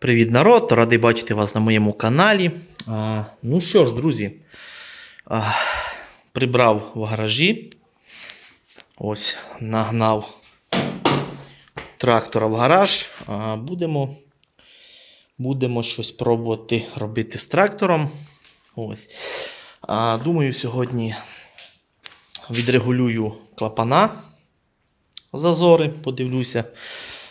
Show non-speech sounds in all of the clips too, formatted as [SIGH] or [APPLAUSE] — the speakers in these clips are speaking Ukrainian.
Привіт, народ! Радий бачити вас на моєму каналі. А, ну що ж, друзі, а, прибрав в гаражі. Ось, нагнав трактора в гараж. А, будемо, будемо щось пробувати робити з трактором. Ось. А, думаю, сьогодні відрегулюю клапана зазори, подивлюся,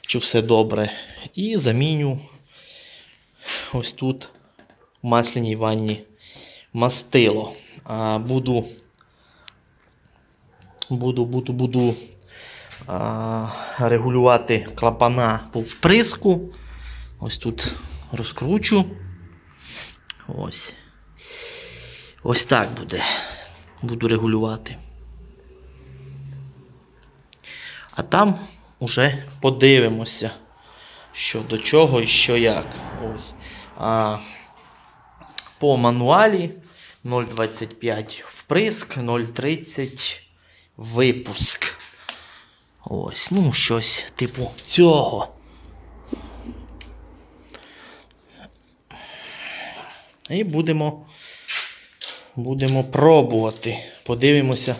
чи все добре. І заміню ось тут в масляній ванні мастило. А, буду, буду, буду, буду а, регулювати клапана по вприску. Ось тут розкручу. Ось. Ось так буде. Буду регулювати. А там уже подивимося, що до чого і що як. Ось. А, по мануалі 0,25 вприск, 0,30 випуск. Ось, ну, щось типу цього. І будемо, будемо пробувати. Подивимося,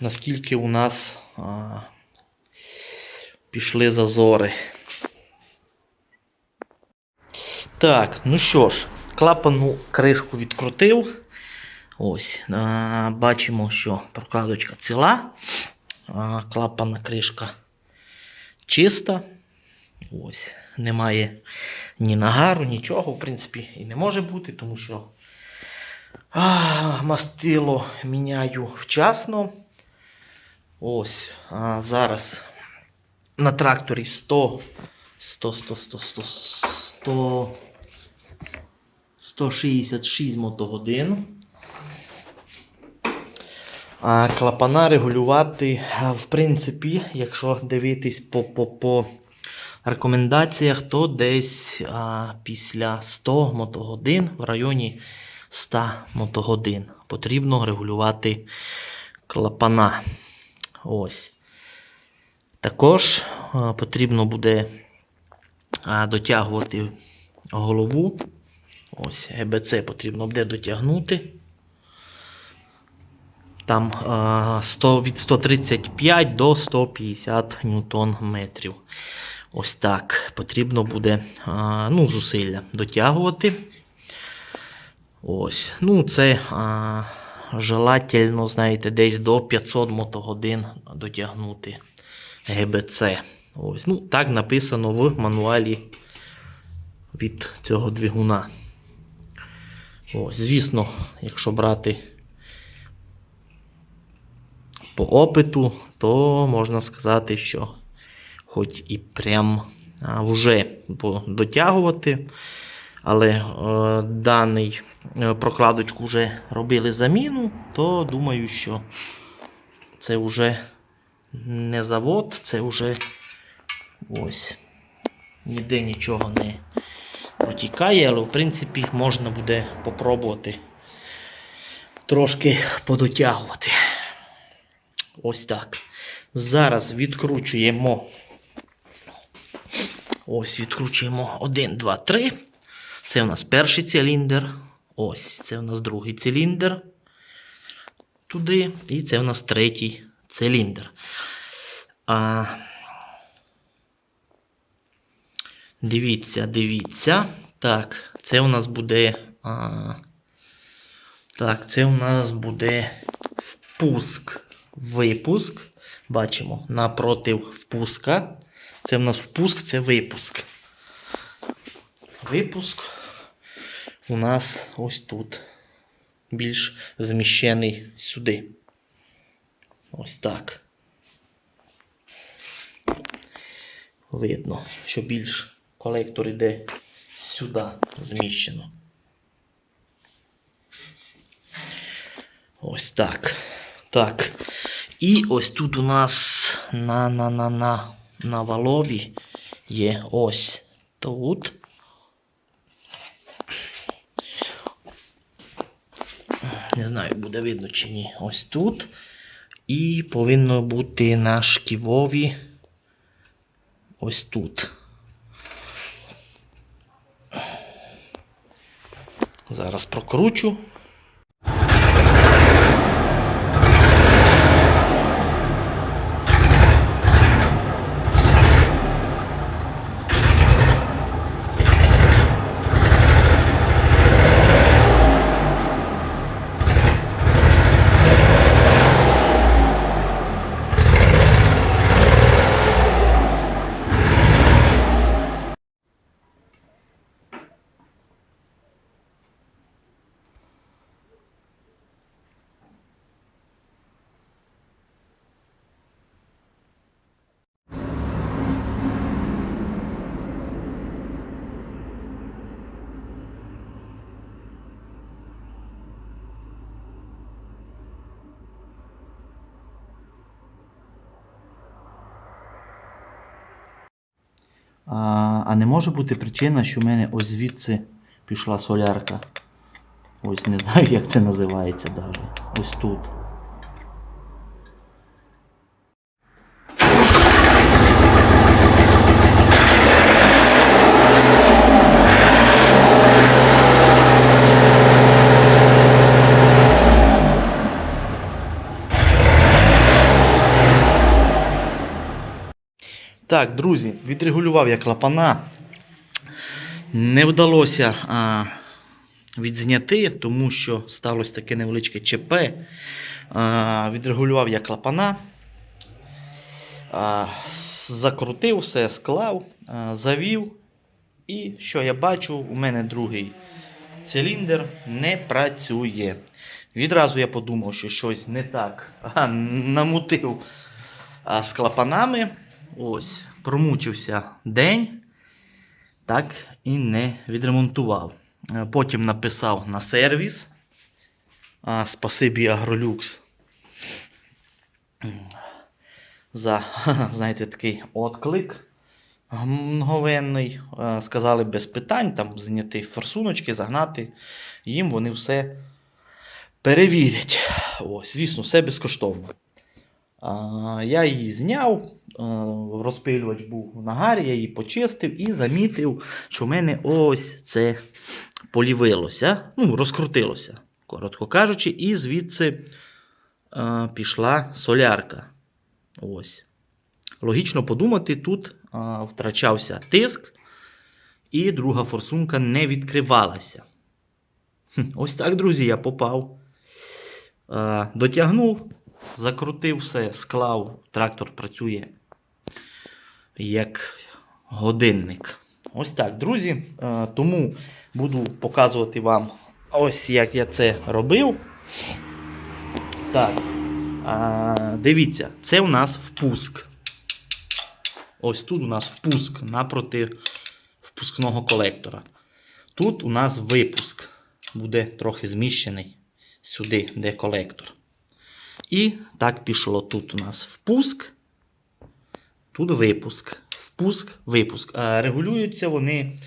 наскільки у нас а, пішли зазори. Так, ну що ж, клапану кришку відкрутив. Ось, а, бачимо, що прокладочка ціла. А, клапана кришка чиста. Ось, немає ні нагару, нічого, в принципі, і не може бути, тому що а, мастило міняю вчасно. Ось, а зараз на тракторі 100, 100, 100, 100, 100, 100, 166 мотогодин. А клапана регулювати, в принципі, якщо дивитись по, по, по рекомендаціях, то десь а, після 100 мотогодин в районі 100 мотогодин потрібно регулювати клапана. Ось. Також а, потрібно буде а, дотягувати голову. Ось ГБЦ потрібно буде дотягнути. Там а, 100, від 135 до 150 ньютон метрів. Ось так. Потрібно буде а, ну, зусилля дотягувати. Ось. Ну, це а, желательно, знаєте, десь до 500 мотогодин дотягнути ГБЦ. Ось. Ну, так написано в мануалі від цього двигуна. Ось, звісно, якщо брати по опиту, то можна сказати, що хоч і прям вже дотягувати, але е, даний е, прокладочку вже робили заміну, то думаю, що це вже не завод, це вже ось ніде нічого не протікає, але в принципі можна буде попробувати трошки подотягувати. Ось так. Зараз відкручуємо. Ось відкручуємо 1, 2, 3. Це у нас перший циліндр. Ось це у нас другий циліндр. Туди. І це у нас третій циліндр. А, Дивіться, дивіться. Так, це у нас буде. А, так, це у нас буде впуск. Випуск. Бачимо напротив впуска. Це в нас впуск, це випуск. Випуск у нас ось тут. Більш зміщений сюди. Ось так. Видно, що більш колектор йде сюди зміщено. Ось так. Так. І ось тут у нас на на на на на валові є ось тут. Не знаю, буде видно чи ні. Ось тут. І повинно бути на шківові ось тут. Зараз прокручу. А, а не може бути причина, що в мене ось звідси пішла солярка. Ось не знаю, як це називається навіть. Ось тут. Так, друзі, відрегулював я клапана. Не вдалося а, відзняти, тому що сталося таке невеличке ЧП. А, відрегулював я клапана. А, закрутив все, склав, а, завів. І що я бачу, у мене другий циліндр не працює. Відразу я подумав, що щось не так. А, намутив а, з клапанами. Ось, промучився день, так і не відремонтував. Е, Потім написав на сервіс. А, спасибі Агролюкс. За, [LAUGHS] знаєте, такий отклик мговенний. Е, Сказали без питань, там зняти форсуночки, загнати. Їм вони все перевірять. Ось, звісно, все безкоштовно. Я її зняв, розпилювач був в нагарі, я її почистив і замітив, що в мене ось це полівилося, ну, розкрутилося, коротко кажучи, і звідси пішла солярка. Ось. Логічно подумати, тут втрачався тиск, і друга форсунка не відкривалася. Ось так, друзі, я попав. Дотягнув, закрутив все, склав, трактор працює як годинник. Ось так, друзі. Е, Тому буду показувати вам ось як я це робив. Так. Дивіться, це у нас впуск. Ось тут у нас впуск напроти впускного колектора. Тут у нас випуск буде трохи зміщений сюди, де колектор. І так пішло. Тут у нас впуск, тут випуск. Впуск, випуск. А регулюються вони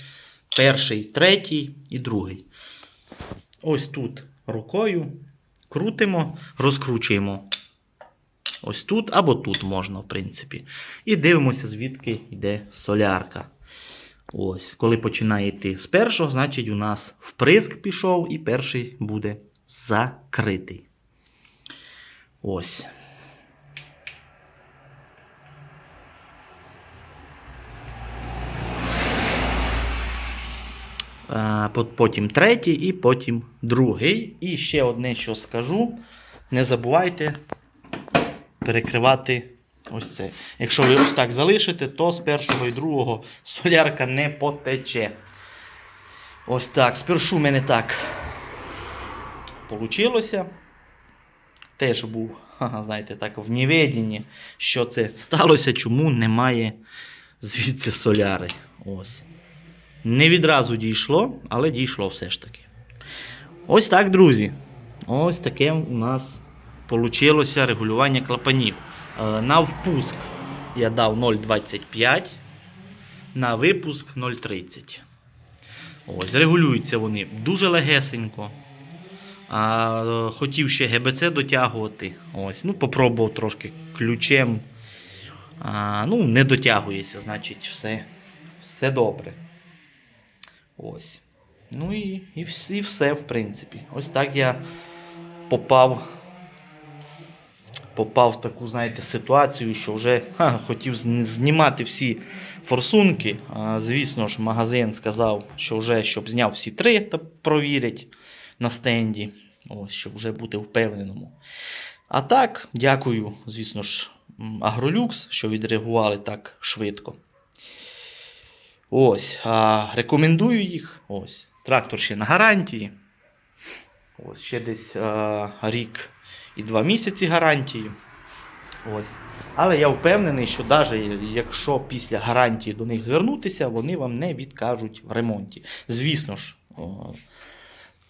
перший, третій і другий. Ось тут рукою крутимо, розкручуємо. Ось тут або тут можна, в принципі. І дивимося, звідки йде солярка. Ось, коли починає йти з першого, значить у нас вприск пішов, і перший буде закритий. Ось. Потім третій і потім другий. І ще одне, що скажу. Не забувайте перекривати ось це. Якщо ви ось так залишите, то з першого і другого солярка не потече. Ось так. Спершу в мене так получилося. Теж був, [LAUGHS] знаєте, так, в неведенні, що це сталося, чому немає звідси соляри. Ось. Не відразу дійшло, але дійшло все ж таки. Ось так, друзі. Ось таке у нас вийшло регулювання клапанів. Е, На впуск я дав 0,25, на випуск 0,30. Ось, регулюються вони дуже легесенько. А, хотів ще ГБЦ дотягувати. Ось, ну, попробував трошки ключем. А, ну, не дотягується, значить, все, все добре. Ось. Ну і, і, і все, в принципі. Ось так я попав. Попав в таку, знаєте, ситуацію, що вже ха, хотів знімати всі форсунки. А, звісно ж, магазин сказав, що вже щоб зняв всі три та провірять на стенді. Ось, щоб вже бути впевненому. А так, дякую, звісно ж, Агролюкс, що відреагували так швидко. Ось, а, рекомендую їх. Ось. Трактор ще на гарантії. Ось ще десь а, рік і два місяці гарантії. Ось. Але я впевнений, що навіть якщо після гарантії до них звернутися, вони вам не відкажуть в ремонті. Звісно ж, о,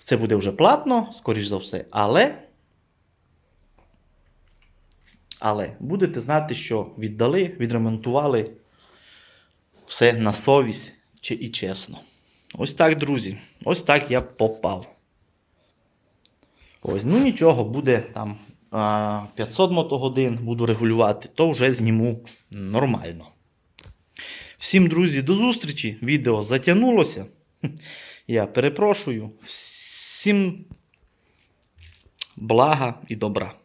це буде вже платно, скоріш за все, але. Але будете знати, що віддали, відремонтували все на совість чи і чесно. Ось так, друзі. Ось так я попав. Ось, ну нічого, буде там 500 мотогодин, буду регулювати, то вже зніму нормально. Всім, друзі, до зустрічі. Відео затягнулося. [LAUGHS] Я перепрошую. Всім блага і добра.